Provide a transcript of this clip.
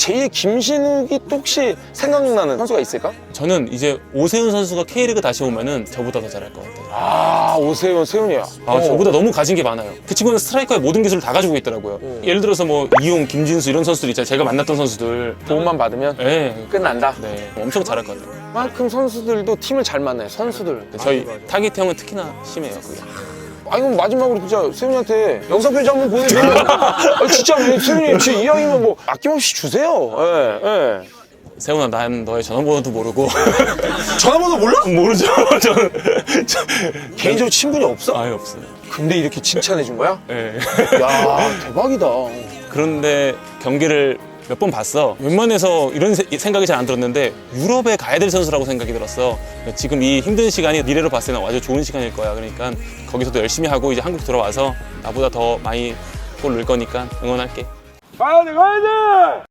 제2의 김신욱이 또 혹시 생각나는 선수가 있을까? 저는 이제 오세훈 선수가 K리그 다시 오면은 저보다 더 잘할 것 같아요. 아 오세훈 세훈이야. 아, 어. 저보다 너무 가진 게 많아요. 그 친구는 스트라이커의 모든 기술을 다 가지고 있더라고요. 예를 들어서 뭐 이용, 김진수 이런 선수들 있잖아요. 제가 만났던 선수들. 도움만 받으면 예. 끝난다. 네, 엄청 잘할 것 같아요. 만큼 선수들도 팀을 잘 만나요. 선수들. 네, 저희 타깃 형은 특히나 심해요. 그게. 아 이건 마지막으로 진짜 세훈이한테 영상 편지 한번 보내줘. 아, 진짜 왜 세훈이 진짜 이왕이면 뭐 아낌없이 주세요. 예, 예. 세훈아, 난 너의 전화번호도 모르고 전화번호 몰라? 모르죠. 저는 저- 개인적으로 친분이 없어? 아예 없어요. 근데 이렇게 칭찬해 준 거야? 예. 야 대박이다. 그런데 경기를 몇 번 봤어. 웬만해서 이런 세- 생각이 잘 안 들었는데 유럽에 가야 될 선수라고 생각이 들었어. 지금 이 힘든 시간이 미래로 봤을 때는 아주 좋은 시간일 거야. 그러니까 거기서도 열심히 하고 이제 한국 들어와서 나보다 더 많이 골 넣을 거니까 응원할게. 가야 돼 가야 돼.